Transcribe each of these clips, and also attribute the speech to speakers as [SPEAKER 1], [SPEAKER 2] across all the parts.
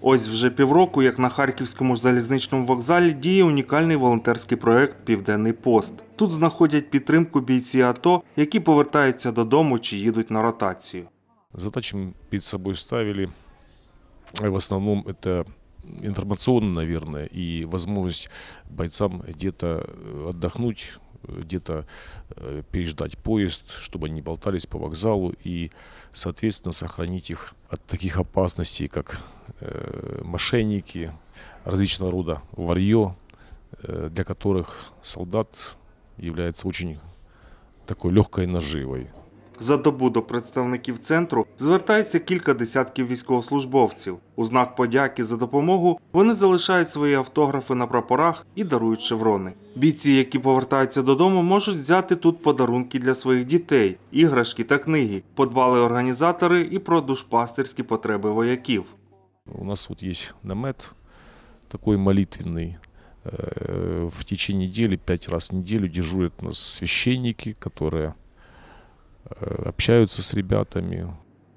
[SPEAKER 1] Ось вже півроку, як на харківському залізничному вокзалі діє унікальний волонтерський проект Південний пост. Тут знаходять підтримку бійці АТО, які повертаються додому чи їдуть на ротацію.
[SPEAKER 2] Задачи мы перед собой ставили. э, В основном это информационно, наверное, и возможность бойцам где-то э, отдохнуть, э, где-то э, переждать поезд, чтобы они не болтались по вокзалу и, соответственно, сохранить их от таких опасностей, как э, мошенники, различного рода варье, э, для которых солдат является очень такой легкой наживой.
[SPEAKER 1] За добу до представників центру звертається кілька десятків військовослужбовців. У знак подяки за допомогу вони залишають свої автографи на прапорах і дарують шеврони. Бійці, які повертаються додому, можуть взяти тут подарунки для своїх дітей, іграшки та книги. Подбали організатори і про душпастерські потреби вояків.
[SPEAKER 2] У нас вот есть намет такой молитвенный. Э, В течение недели, пять раз в неделю дежурят у нас священники, которые э, общаются с ребятами,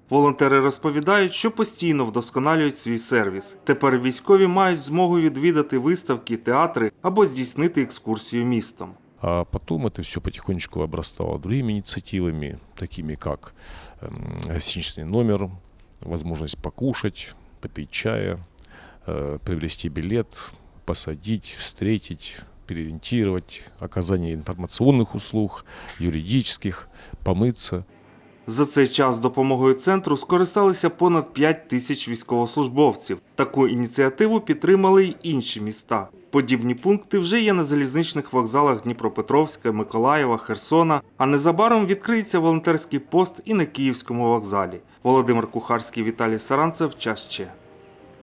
[SPEAKER 1] Волонтери розповідають, що постійно вдосконалюють свій сервіс. Тепер військові мають змогу відвідати виставки, театри або здійснити екскурсію містом.
[SPEAKER 2] А потом это все потихонечку обрастало другими инициативами, такими как эм, гостиничный номер, возможность покушать, попить чая, э, приобрести билет, посадить, встретить, переориентировать, оказание информационных услуг, юридических, помыться.
[SPEAKER 1] За цей час допомогою центру скористалися понад 5 тисяч військовослужбовців. Таку ініціативу підтримали й інші міста. Подібні пункти вже є на залізничних вокзалах Дніпропетровська, Миколаєва, Херсона. А незабаром відкриється волонтерський пост і на Київському вокзалі. Володимир Кухарський, Віталій Саранцев. Час ще.